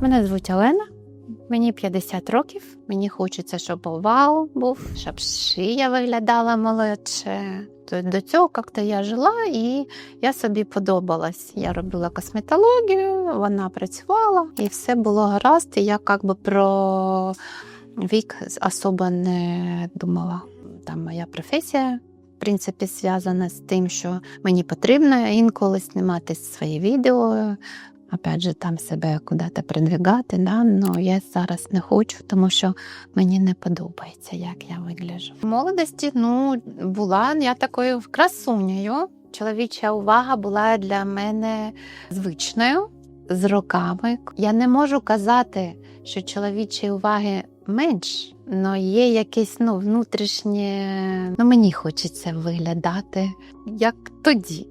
Мене звуть Олена, мені 50 років. Мені хочеться, щоб овал був, щоб шия виглядала молодше. До цього як-то я жила і я собі подобалась. Я робила косметологію, вона працювала, і все було гаразд. І я як би про вік особо не думала. Там моя професія. В принципі, зв'язана з тим, що мені потрібно інколи знімати свої відео, опять же, там себе куди-то придвигати, да? но я зараз не хочу, тому що мені не подобається, як я вигляджу. В молодості ну, була я такою красунею. Чоловіча увага була для мене звичною з роками. Я не можу казати, що чоловічої уваги менш, але є якесь ну, внутрішнє. Ну, мені хочеться виглядати як тоді.